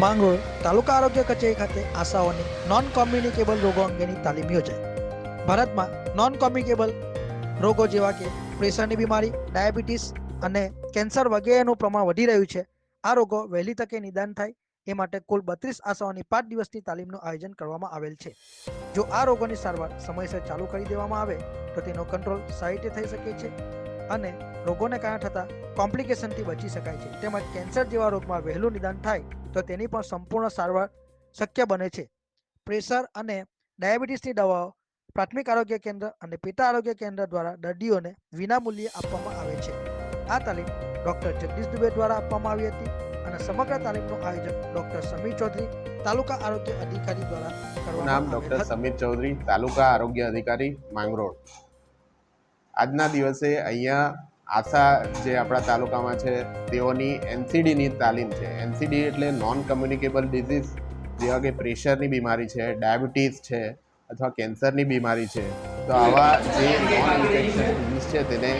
માંગરોળ તાલુકા આરોગ્ય કચેરી ખાતે આશાઓની નોન કોમ્યુનિકેબલ રોગો અંગેની તાલીમ યોજાઈ. ભારતમાં નોન કોમ્યુનિકેબલ રોગો જેવા કે પ્રેશરની બીમારી, ડાયાબિટીસ અને કેન્સર વગેરેનું પ્રમાણ વધી રહ્યું છે. આ રોગો વહેલી તકે નિદાન થાય, એ માટે કુલ બત્રીસ આશાઓની પાંચ દિવસની તાલીમનું આયોજન કરવામાં આવેલ છે. જો આ રોગોની સારવાર સમયસર ચાલુ કરી દેવામાં આવે, તો તેનો કંટ્રોલ રીતે થઈ શકે છે. અને રોગોને કારણે થતા કોમ્પ્લિકેશનથી બચી શકાય છે. તેમજ કેન્સર જેવા રોગમાં વહેલું નિદાન થાય તો તેની પણ સંપૂર્ણ સારવાર શક્ય બને છે. પ્રેશર અને ડાયાબિટીસની દવાઓ પ્રાથમિક આરોગ્ય કેન્દ્ર અને પિતા આરોગ્ય કેન્દ્ર દ્વારા દર્દીઓને વિનામૂલ્યે આપવામાં આવે છે. આ તાલીમ ડૉક્ટર જગદીશ દુબે દ્વારા આપવામાં આવી હતી અને સમગ્ર તાલીમનું આયોજન ડૉક્ટર સમીર ચૌધરી તાલુકા આરોગ્ય અધિકારી દ્વારા નામ કરવામાં ડૉક્ટર સમીર ચૌધરી તાલુકા આરોગ્ય અધિકારી માંગરોળ. આજના દિવસે અહીંયા આશા જે આપણા તાલુકામાં છે, તેઓની એનસીડીની તાલીમ છે. એનસીડી એટલે નોન કમ્યુનિકેબલ ડિઝીઝ જેવા કે પ્રેશરની બીમારી છે, ડાયાબિટીસ છે, અથવા કેન્સરની બીમારી છે. તો આવા જે નોન ઇન્ફેક્શન ડિઝીઝ છે, તેને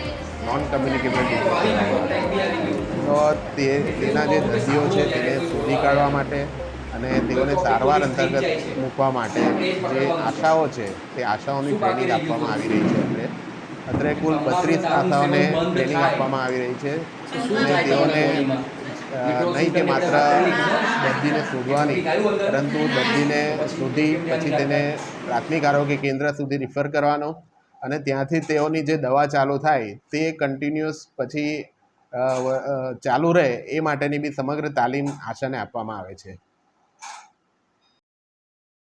નોન કમ્યુનિકેબલ ડિઝીઝ તો તે, તેના જે દર્દીઓ છે, તેને શોધી કાઢવા માટે અને તેઓને સારવાર અંતર્ગત મૂકવા માટે જે આશાઓ છે, તે આશાઓની ટ્રેનિંગ આપવામાં આવી રહી છે. અત્રે અત્રે કુલ બત્રીસ આશાઓને ટ્રેનિંગ આપવામાં આવી રહી છે. તેઓને નહીં કે માત્ર દર્દીને શોધવાની, પરંતુ દર્દીને શોધી પછી તેને પ્રાથમિક આરોગ્ય કેન્દ્ર સુધી રિફર કરવાનો અને ત્યાંથી તેઓની જે દવા ચાલુ થાય તે કન્ટિન્યુઅસ પછી ચાલુ રહે એ માટેની બી સમગ્ર તાલીમ આશાને આપવામાં આવે છે.